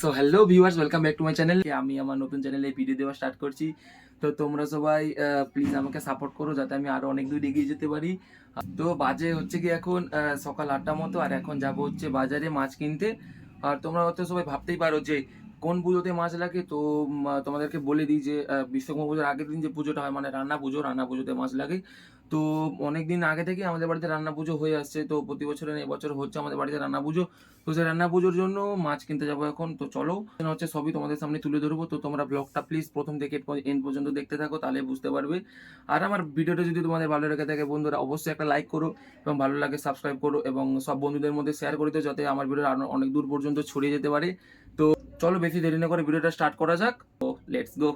So hello viewers welcome back to my channel আমি আমার নতুন চ্যানেলে ভিডিও দেওয়া স্টার্ট করছি। তো তোমরা সবাই প্লিজ আমাকে সাপোর্ট করো যাতে আমি আরও অনেক দূর এগিয়ে যেতে পারি। তো বাজে হচ্ছে কি এখন সকাল আটটা মতো, আর এখন যাব হচ্ছে বাজারে মাছ কিনতে। আর তোমরা হয়তো সবাই ভাবতেই পারো যে কোন পুজোতে মাছ লাগে? তো তোমাদেরকে বলে দিই যে বিশ্বকর্মা পুজোর আগের দিন যে পুজোটা হয় মানে রান্না পুজো, রান্না পুজোতে মাছ লাগে। তো অনেক দিন আগে থেকে আমাদের বাড়িতে রান্না পুজো হয়ে আসছে। তো, প্রতি বছরের এবছর হচ্ছে আমাদের বাড়িতে রান্না পুজো। তো, সেই রান্না পুজোর জন্য মাছ কিনতে যাব এখন। তো, চলো হচ্ছে সবই তোমাদের সামনে তুলে ধরবো। তো, তোমরা ব্লগটা প্লিজ প্রথম থেকে এন্ড পর্যন্ত দেখতে থাকো, তাহলে বুঝতে পারবে। আর আমার ভিডিওটা যদি তোমাদের ভালো লেগে থাকে বন্ধুরা, অবশ্যই একটা লাইক করো এবং ভালো লাগে সাবস্ক্রাইব করো এবং সব বন্ধুদের মধ্যে শেয়ার করে দিও, যাতে আমার ভিডিও অনেক দূর পর্যন্ত ছড়িয়ে যেতে পারে। চলো বেশি দেরি না করে ভিডিওটা স্টার্ট করা যাক। তো লেটস গো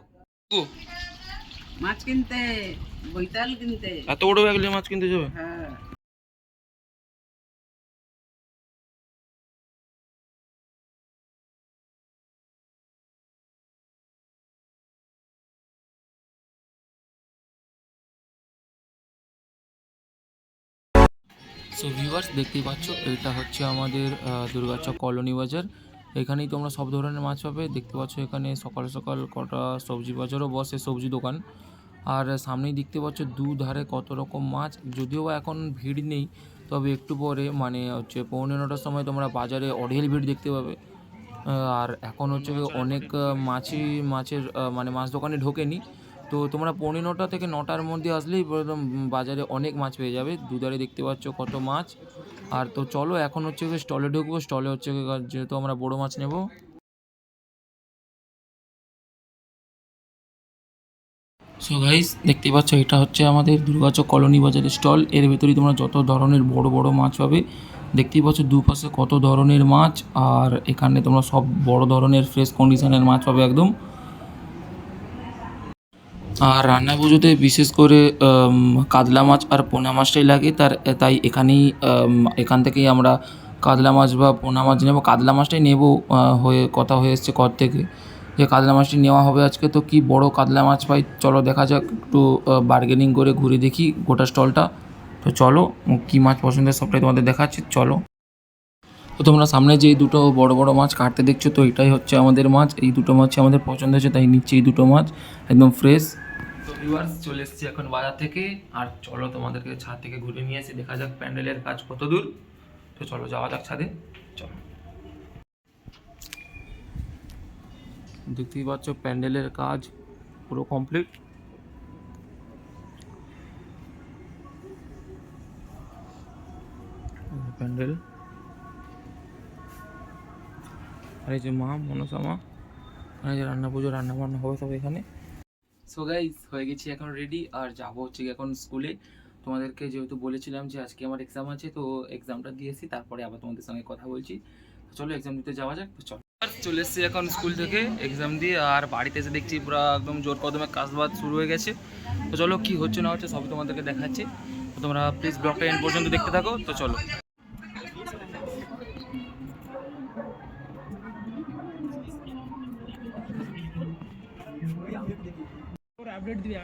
মাছ কিনতে বৈতাল কিনতে। এত বড় ব্যাগ নিয়ে মাছ কিনতে যাবে? হ্যাঁ। সো ভিউয়ার্স দেখতেই পাচ্ছ এটা হচ্ছে আমাদের আহ, দুর্গাচক কলোনি বাজার। এখানেই তোমরা সব ধরনের মাছ পাবে। দেখতে পাচ্ছ এখানে সকাল সকাল কটা সবজি বাজারও বসে সবজি দোকান। আর সামনেই দেখতে পাচ্ছ দু ধারে কত রকম মাছ। যদিও এখন ভিড় নেই, তবে একটু পরে মানে হচ্ছে পৌনে নটার সময় তোমরা বাজারে অঢেল ভিড় দেখতে পাবে। আর এখন হচ্ছে অনেক মাছই মাছের মানে মাছ দোকানে ঢোকেনি। তো তোমরা পৌনে নটা থেকে নটার মধ্যে আসলেই বাজারে অনেক মাছ পেয়ে যাবে। দুধারে দেখতে পাচ্ছ কত মাছ। আর তো চলো, এখন হচ্ছে গিয়ে স্টলে ঢুকবো। স্টলে হচ্ছে যেহেতু আমরা বড় মাছ নেব। সো গাইস দেখতে পাচ্ছ, এটা হচ্ছে আমাদের দুর্গাচক কলোনি বাজারের স্টল এর ভেতরে তোমরা যত ধরনের বড় বড় মাছ পাবে, দেখতেই পাচ্ছ দুপাশে কত ধরনের মাছ। আর এখানে তোমরা সব বড় ধরনের ফ্রেশ কন্ডিশনের মাছ পাবে একদম। আর রান্না পুজোতে বিশেষ করে কাতলা মাছ আর পোনা মাছটাই লাগে। তার, তাই এখানেই এখান থেকেই আমরা কাতলা মাছ বা পোনা মাছ নেব। কাতলা মাছটাই নেব হয়ে, কথা হয়ে এসছে কর থেকে। যে কাতলা মাছটি নেওয়া হবে আজকে, তো কি বড় কাতলা মাছ পাই? চলো দেখা যাক, একটু বার্গেনিং করে ঘুরে দেখি গোটা স্টলটা। তো চলো, কি মাছ পছন্দের সবটাই তোমাদের দেখাচ্ছি, চলো। তো তোমরা সামনে যে দুটো বড় বড় মাছ কাটতে দেখছ, তো এটাই হচ্ছে আমাদের মাছ। এই দুটো মাছই আমাদের পছন্দ হয়েছে, তাই নিচ্ছি এই দুটো মাছ, একদম ফ্রেশ ভিউয়ার্স চলে এসেছি এখন বাজার থেকে। আর চলো তোমাদেরকে ছাদ থেকে ঘুরে নিয়ে এসে দেখা যাক প্যান্ডেলের কাজ কত দূর। তো চলো যাওয়া যাক ছাদে, চলো। দেখতেই পাচ্ছ প্যান্ডেলের কাজ পুরো কমপ্লিট প্যান্ডেল। আর এই যে মা, মনসা আর এই যে রান্না পুজো রান্না বান্না হবে সব এখানে। সো গাইজ হয়ে গেছি এখন রেডি আর যাব হচ্ছে এখন স্কুলে তোমাদেরকে যেহেতু বলেছিলাম যে আজকে আমার এক্সাম আছে, তো এক্সামটা দিয়েছি তারপরে আবার তোমাদের সঙ্গে কথা বলছি। চলো এক্সাম দিতে যাওয়া যাক, তো চলো। চলে এসেছি এখন স্কুল থেকে এক্সাম দিয়ে, আর বাড়িতে এসে দেখছি পুরো একদম জোর কদমে কাজবাজ শুরু হয়ে গেছে। তো চলো কি হচ্ছে না হচ্ছে সবই তোমাদেরকে দেখাচ্ছি। তো তোমরা প্লিজ ব্লগটা এন্ড পর্যন্ত দেখতে থাকো, তো চলো। আপডেট দিবে।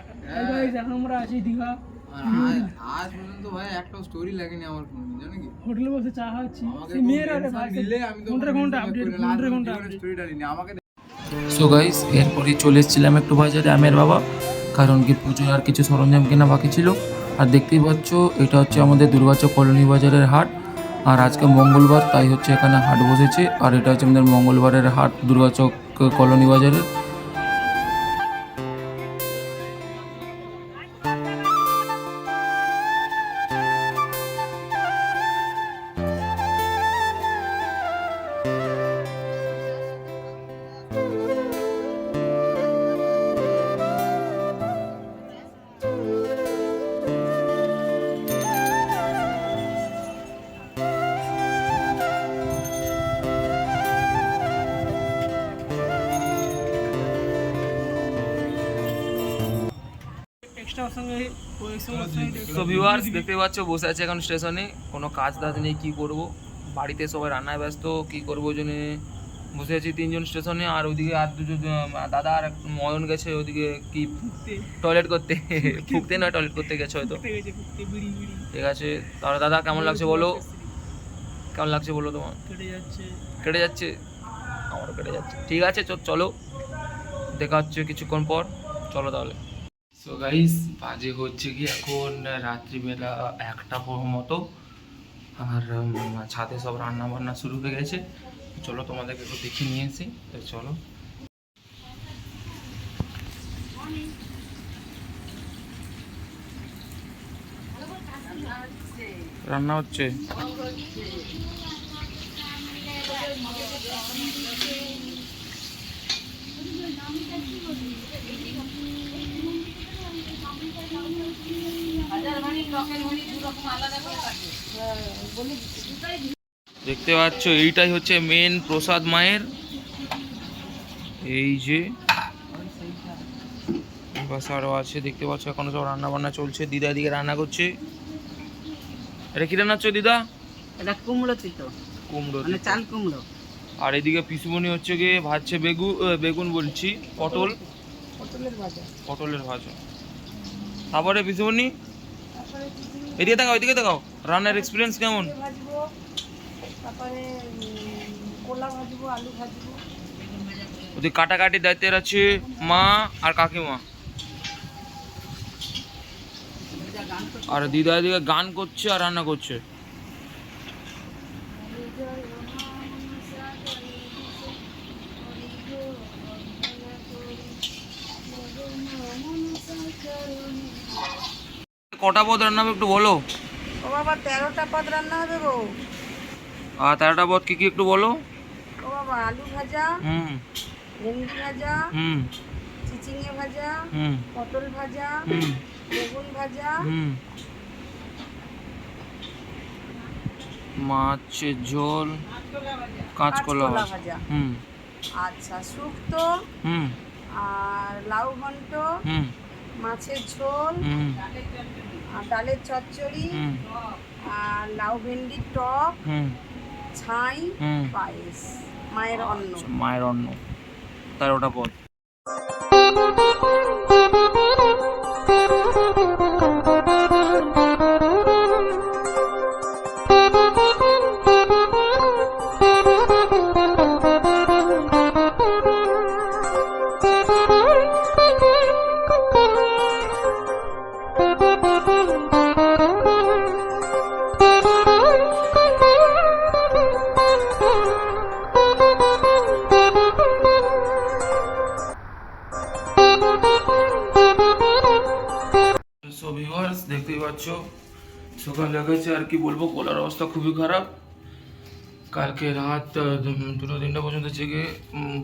গাইস এখন আমরা আছি দীঘা। আজ পর্যন্ত ভাই একটা স্টোরি লাগেনি আমার কোনোদিন জানো কি? হোটেলে বসে চা খাচ্ছি। সেই মেয়ের ভাই দিলে আমি তো ঘণ্টা ঘণ্টা আপডেট ঘণ্টা ঘণ্টা স্টোরিটা নিনি আমাকে সো গাইস এরপরে চলে এসেছিলাম একটু বাজারে আমের বাবা। কারণ কি পুজোয় আর কিছু সরঞ্জাম কেনা বাকি ছিল। আর দেখতেই পাচ্ছ এটা হচ্ছে আমাদের দুর্গাচক কলোনি বাজারের হাট। আর আজকে মঙ্গলবার তাই হচ্ছে এখানে হাট বসেছে। আর এটা হচ্ছে আমাদের মঙ্গলবারের হাট দুর্গাচক কলোনি বাজারের। ওর সঙ্গে ওই সঙ্গে তো ভিউয়ার্স দেখতে পাচ্ছ বসে আছে এখন স্টেশনে। কোনো কাজ টাজ নেই কী করব? বাড়িতে সবাই রান্নায় ব্যস্ত কী করব ওই জন্যে? বসে আছি তিনজন স্টেশনে আর ওদিকে আর দুজন দাদা আর ময়ন গেছে ওদিকে কি টয়লেট করতে। ফুকতে নয় টয়লেট করতে গেছে হয়তো। ঠিক আছে তাহলে দাদা কেমন লাগছে বলো? কেমন লাগছে বলো তোমার? কেটে যাচ্ছে। কেটে যাচ্ছে? আমার কেটে যাচ্ছে। ঠিক আছে চলো। দেখা হচ্ছে কিছুক্ষণ পর। চলো তাহলে। সো গাইস বাজে হচ্ছে কি এখন রাত্রিবেলা একটা মতো। আর ছাদে সব রান্না বান্না শুরু হয়ে গেছে। চলো তোমাদেরকে একটু দেখে নিয়ে এসি তো চলো। রান্না হচ্ছে? দেখতে পাচ্ছ এইটাই হচ্ছে মেন প্রসাদ মায়ের। এই যে পাশে আরও আছে দেখতে পাচ্ছ এখনও সব রান্না বান্না চলছে। দিদা এদিকে রান্না করছে। এটা কি রান্না হচ্ছে দিদা? এটা কুমড়ো তিতো। কুমড়ো মানে চাল কুমড়ো। আর এদিকে পিসুমনি হচ্ছে গিয়ে ভাজছে বেগুন বেগুন বলছি পটল। পটলের ভাজা। পটলের ভাজা। তারপরে পিসুমনি এদিকে দেখাও এদিকে দেখাও রান্নার এক্সপিরিয়েন্স কেমন? কাটাকাটি দায়িত্বের আছে মা আর কাকিমা। আর দিদা এদিকে গান করছে আর রান্না করছে। কটা পদ রান্না হবে একটু বলো? ও বাবা তেরোটা পদ রান্না হবে গো। আর তেরোটা পদ কি কি একটু বলো? ও বাবা আলু ভাজা হুম। ভেন্ডি ভাজা হুম। চিচিঙে ভাজা হুম। পটল ভাজা হুম। বেগুন ভাজা। হুম। মাছের ঝোল কাঁচকলা ভাজা। ভাজা। হুম। আচ্ছা শুক্তো হুম। আর লাউ ঘন্ট। হুম। মাছের ঝোল আর ডালের চচ্চড়ি আর লাউ ভেন্ডির টক ছাই পায়েস মায়ের অন্ন। মায়ের অন্ন। তেরোটা পদ পাচ্ছ সকাল লেগেছে আর কি বলব? গলার অবস্থা খুবই খারাপ। কালকে রাত দুটো তিনটা পর্যন্ত জেগে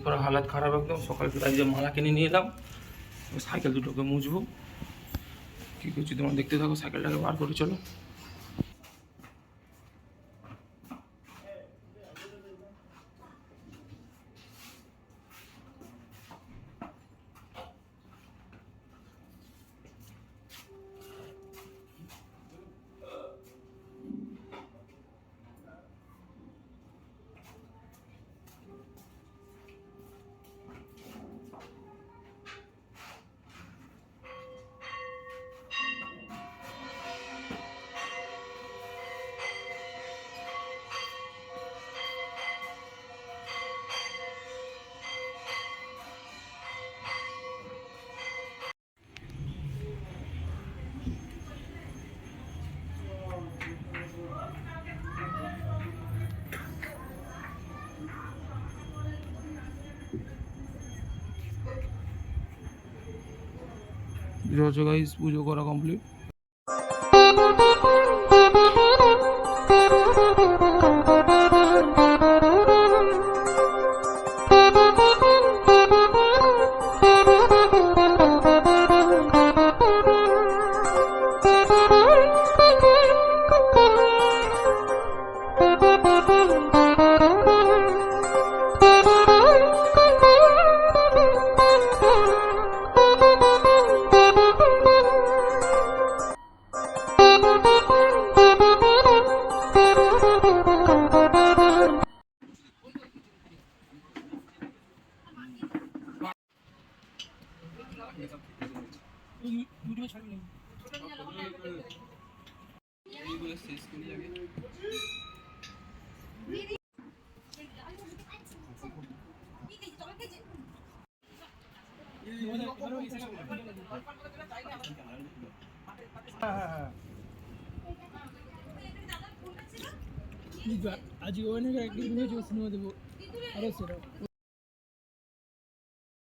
পুরো হালাত খারাপ একদম। সকাল তাই যে মালা কিনে নিয়ে এলাম। সাইকেল দুটোকে মুছবো। কী করছি তোমার দেখতে থাকো, সাইকেলটাকে বার করে চলো। গাইস পুজো করা কমপ্লিট আজকে অনেক একদিন সিনেমা দেবো। আরও সেটা